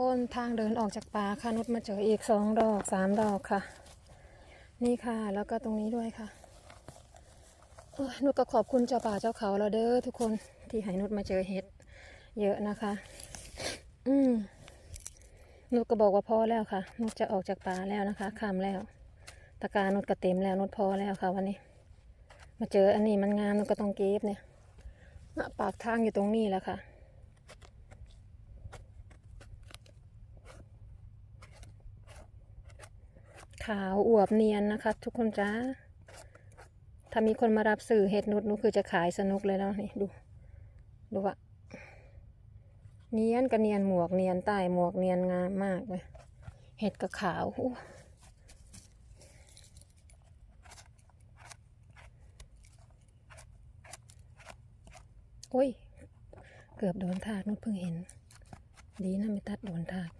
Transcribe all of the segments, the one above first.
ต้นทางเดินออกจากป่าค่ะนุชมาเจออีกสองดอกสามดอกค่ะ นี่ค่ะแล้วก็ตรงนี้ด้วยค่ะนุชก็ขอบคุณเจ้าป่าเจ้าเขาเราเด้อทุกคนที่ให้นุชมาเจอเห็ดเยอะนะคะ อืมนุชก็บอกว่าพอแล้วค่ะ นุชจะออกจากป่าแล้วนะคะข้ามแล้ว ตะการนุชก็เต็มแล้วนุชพอแล้วค่ะ วันนี้ มาเจออันนี้มันงามนุชก็ต้องเก็บเนี่ยปากทางอยู่ตรงนี้แหละค่ะ ขาวอวบเนียนนะคะทุกคนจ้า ถ้ามีคนมารับสื่อเห็ดนุดนุคือจะขายสนุกเลยแล้วนี่ดูดูว่าเนียนกับเนียนหมวกเนียนใต้หมวกเนียนงามมากเลยเห็ดกับขาวโอ้ย เกือบโดนทากนุดเพิ่งเห็น ดีนะไม่ตัดโดนทาก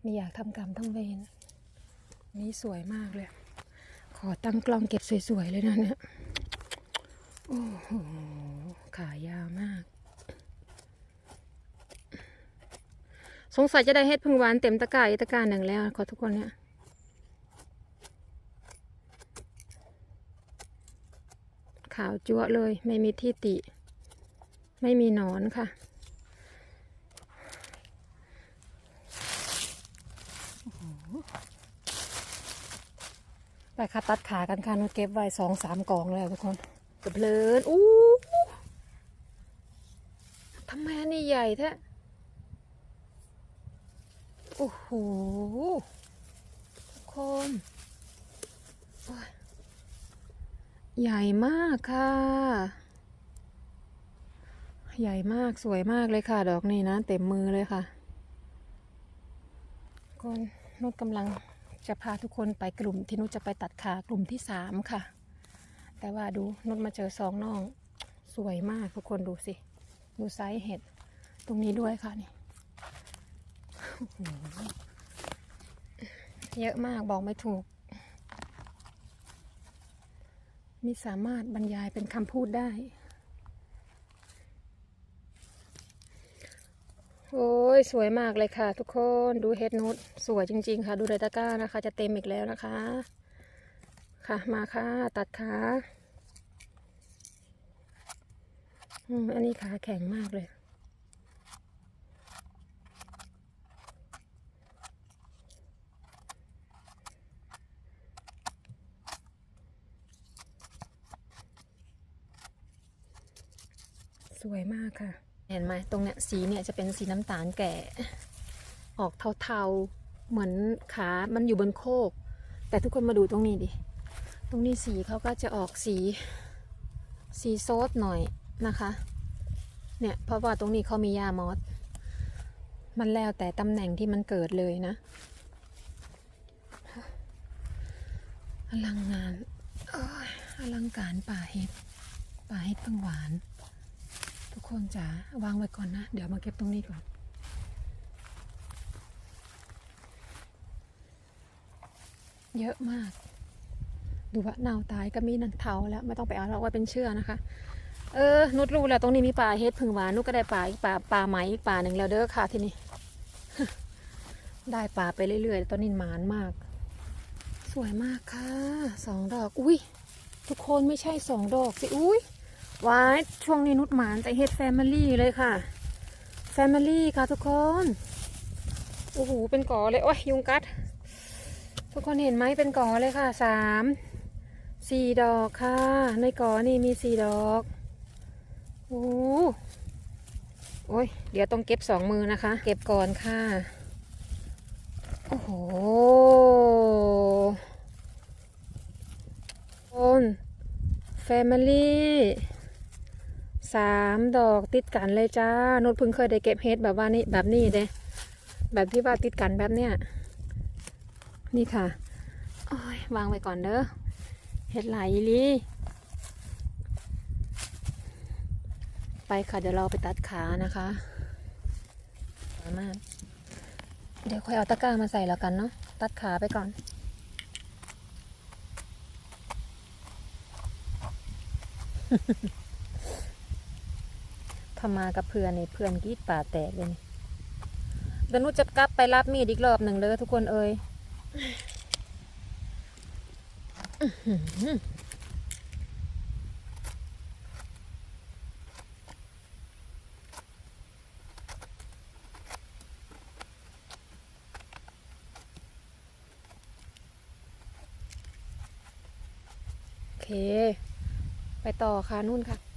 ไม่อยากทำกรรมทั้งเวร นี่สวยมากเลย ขอตั้งกล้องเก็บสวยๆเลยนะเนี่ย โอ้โห ขายาวมาก สงสัยจะได้เฮ็ดพึ่งหวานเต็มตะกร้าอีตะกร้าหนึ่งแล้ว ขอทุกคนเนี่ยขาวจั๊วเลย ไม่มีที่ติ ไม่มีหนอนค่ะ ไปค่ะตัดขากันค่ะนุชเก็บไว้สองสามกองแล้วทุกคนกระเพลินอู้ทำไมอันนี้ใหญ่แท้โอ้โหทุกคนใหญ่มากค่ะ ใหญ่มากสวยมากเลยค่ะ ดอกนี้นะ เต็มมือเลยค่ะคนนุชกำลัง จะพาทุกคนไปกลุ่มที่นุชจะไปตัดขากลุ่มที่สามค่ะ แต่ว่าดูนุชมาเจอสองน้องสวยมากทุกคนดูสิ ดูไซส์เห็ดตรงนี้ด้วยค่ะนี่เยอะมากบอกไม่ถูกมิสามารถบรรยายเป็นคำพูดได้ โอ้ ยสวยมากเลยค่ะ ทุกคนดูเฮดนุชสวยจริง ๆ ค่ะ ดูไดตะกร้านะคะ จะเต็มอีกแล้วนะคะ ค่ะมาค่ะ ตัดขาอืมอันนี้ขาแข็งมากเลย สวยมากค่ะ เห็นไหมตรงเนี้ยสีเนี่ยจะเป็นสีน้ำตาลแก่ ออกเทาๆ เหมือนขา มันอยู่บนโคก แต่ทุกคนมาดูตรงนี้ดิ ตรงนี้สีเขาก็จะออกสี สีโซดหน่อยนะคะ เนี่ยเพราะว่าตรงนี้เขามียามอส มันแล้วแต่ตำแหน่งที่มันเกิดเลยนะอลังงานออลังการป่าเห็ด ป่าเห็ดเพิ่งหวาน คนจ๋าวางไว้ก่อนนะ เดี๋ยวมาเก็บตรงนี้ก่อนเยอะมาก ดูว่าเน่าตายก็มีนันเทาแล้วไม่ต้องไปเอาแล้วว่าเป็นเชื่อนะคะ เออนุดรู้แล้วตรงนี้มีป่าเฮ็ดผึ่งหวานนุดก็ได้ป่าอีกป่าป่าไหมอีกป่าหนึ่งแล้วเด้อค่ะที่นี่ได้ป่าไปเรื่อยๆตอนนี้หมานมาก สวยมากค่ะสองดอก อุ้ยทุกคนไม่ใช่สองดอกสิอุ้ย ว้ายช่วงนี้นุชหมานแต่เฮ็ดแฟมิลี่เลยค่ะ แฟมิลี่ค่ะทุกคน โอ้โห เป็นก่อเลย โอ้ย ยุงกัด ทุกคนเห็นไหมเป็นก่อเลยค่ะ สาม สี่ดอกค่ะ ในก่อนี่มีสี่ดอก โอ้โหโอ้ย เดี๋ยวต้องเก็บสองมือนะคะ เก็บก่อนค่ะ โอ้โหคนแฟมิลี่ สามดอกติดกันเลยจ้านุชเพิ่งเคยได้เก็บเฮ็ดแบบว่านี่แบบนี้เด้แบบที่ว่าติดกันแบบเนี้ยนี่ค่ะโอ้ยวางไว้ก่อนเด้อเฮ็ดไหลลีไปค่ะเดี๋ยวเราไปตัดขานะคะสวยมากเดี๋ยวค่อยเอาตะกร้ามาใส่แล้วกันเนาะตัดขาไปก่อน ถ้ามากับเพื่อนนี่เพื่อนกีดป่าแตกเลยเดี๋ยวนุจะกลับไปรับมีดอีกรอบหนึ่งเด้อทุกคนเอ้ยโอเค ไปต่อค่ะนู่นค่ะ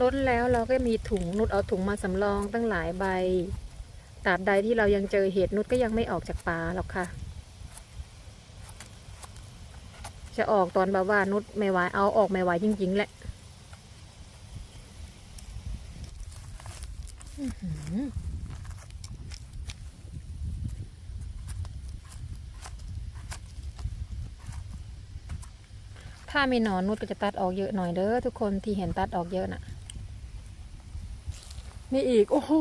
ล้นแล้วเราก็มีถุงนุดเอาถุงมาสำรองตั้งหลายใบตราบใดที่เรายังเจอเห็ดนุดก็ยังไม่ออกจากป่าหรอกค่ะ จะออกตอนแบบว่านุดไม่ไหวเอาออกไม่ไหวจริงๆแหละถ้ามีหนอนนุดก็จะตัดออกเยอะหน่อยเด้อทุกคนที่เห็นตัดออกเยอะน่ะ นี่อีก โอ้โห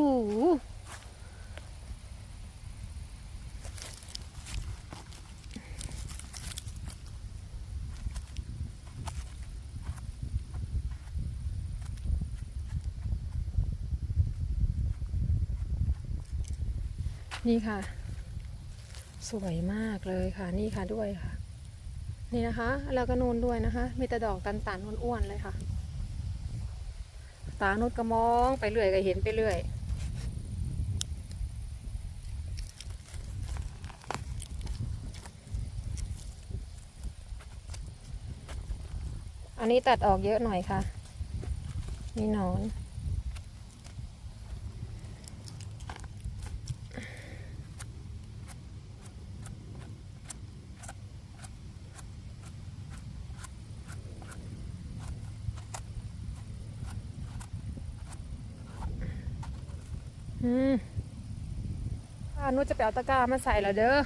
นี่ค่ะ สวยมากเลยค่ะ นี่ค่ะด้วยค่ะ นี่นะคะ แล้วก็นูนด้วยนะคะ มีแต่ดอกตันๆอ้วนๆเลยค่ะ ตานุดก็มองไปเรื่อยก็เห็นไปเรื่อยอันนี้ตัดออกเยอะหน่อยค่ะ มีหนอน อืมป้านุชจะไปเอาตะกร้ามาใส่แล้วเด้อ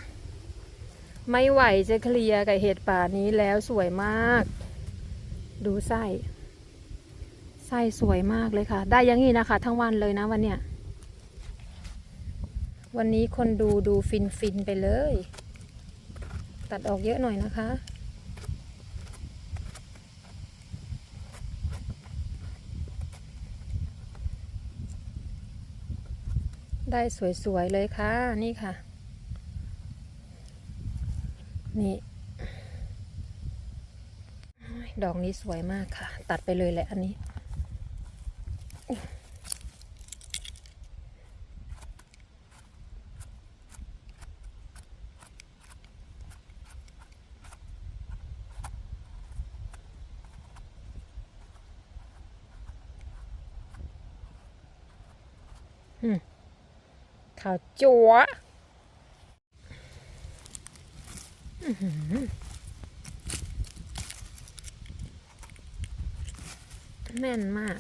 ไม่ไหวจะเคลียร์กับเห็ดป่านี้แล้วสวยมาก ดูไส้ ไส้สวยมากเลยค่ะ ได้อยังงี้นะคะ ทั้งวันเลยนะวันเนี้ย วันนี้คนดูดูฟินฟินไปเลย ตัดออกเยอะหน่อยนะคะ ได้สวยๆเลยค่ะ นี่ค่ะ นี่ ดอกนี้สวยมากค่ะ ตัดไปเลยแหละอันนี้ ขาวจัวอื้อหือแน่นมาก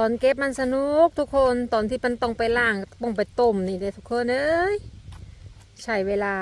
ตอนเก็บมันสนุกทุกคนตอนที่มันต้องไปล่างต้องไปต้มนี่เด้อทุกคนเอ้ย ใช้เวลา